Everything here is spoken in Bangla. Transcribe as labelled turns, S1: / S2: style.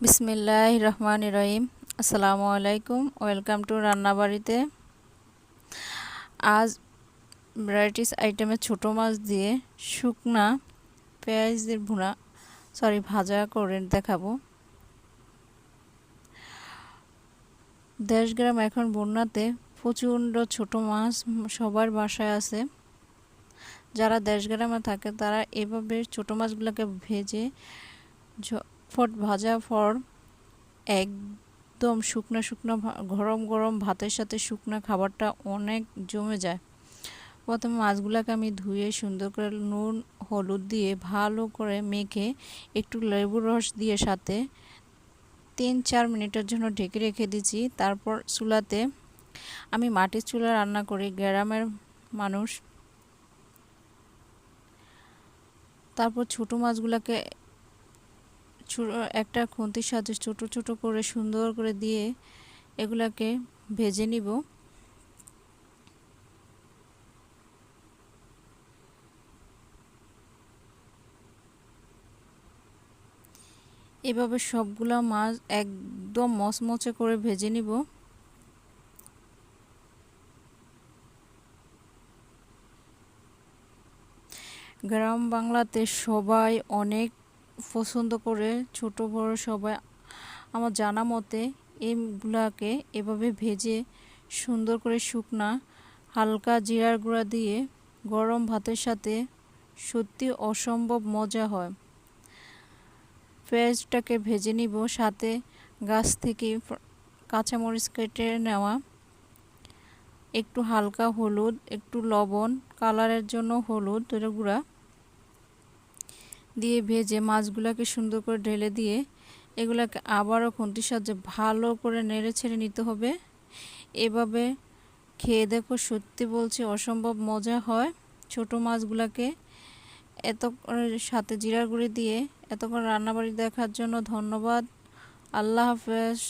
S1: বিসমিল্লাহ রহমান রহিম। আসসালামু আলাইকুম। ওয়েলকাম টু রান্নাবাড়িতে। আজ ভ্যারাইটিস আইটেমের ছোটো মাছ দিয়ে শুকনা পেঁয়াজ দিয়ে ভুনা, সরি, ভাজা করে দেখাবো। দেশ গ্রাম এখন বন্যাতে প্রচণ্ড ছোট মাছ সবার বাসায় আছে। যারা দেশ গ্রামে থাকে, তারা এভাবে ছোট মাছগুলোকে ভেজে ফট ভাজা ফর একদম শুকনো শুকনো গরম গরম ভাতের সাথে শুকনো খাবারটা অনেক জমে যায়। প্রথমে মাছগুলোকে আমি ধুয়ে সুন্দর করে নুন, হলুদ দিয়ে ভালো করে মেখে একটু লেবুর রস দিয়ে সাথে তিন চার মিনিটের জন্য ঢেকে রেখে দিচ্ছি তারপর চুলাতে আমি মাটির চুলা রান্না করি, গ্রামের মানুষ। তারপর ছোটো মাছগুলোকে একটা খুন্তির সাহায্যে ছোট ছোট করে সুন্দর করে দিয়ে এগুলাকে ভেজে নিব। এভাবে সবগুলা মাছ একদম মচমচে করে ভেজে নিব। গ্রাম বাংলাতে সবাই অনেক পছন্দ করে ছোট, বড় সবাই আমার জানা মতে এগুলাকে এভাবে ভেজে সুন্দর করে শুকনা হালকা জিরার গুঁড়া দিয়ে গরম ভাতের সাথে সত্যি অসম্ভব মজা হয়। পেঁয়াজটাকে ভেজে নিব, সাথে গাছ থেকে কাঁচামরিচ কেটে নেওয়া একটু হালকা হলুদ, একটু লবণ, কালারের জন্য হলুদ গুঁড়া দিয়ে ভেজে মাছগুলোকে সুন্দর করে ঢেলে দিয়ে এগুলাকে আবারও খুন্তির সাহায্যে ভালো করে নেড়ে ছেড়ে নিতে হবে। এভাবে খেয়ে দেখো সত্যি বলছি অসম্ভব মজা হয় ছোট মাছগুলোকে। এত সাথে জিরার গুঁড়ি দিয়ে এতক্ষণ রান্নাবাড়ি দেখার জন্য ধন্যবাদ। আল্লাহ হাফেজ।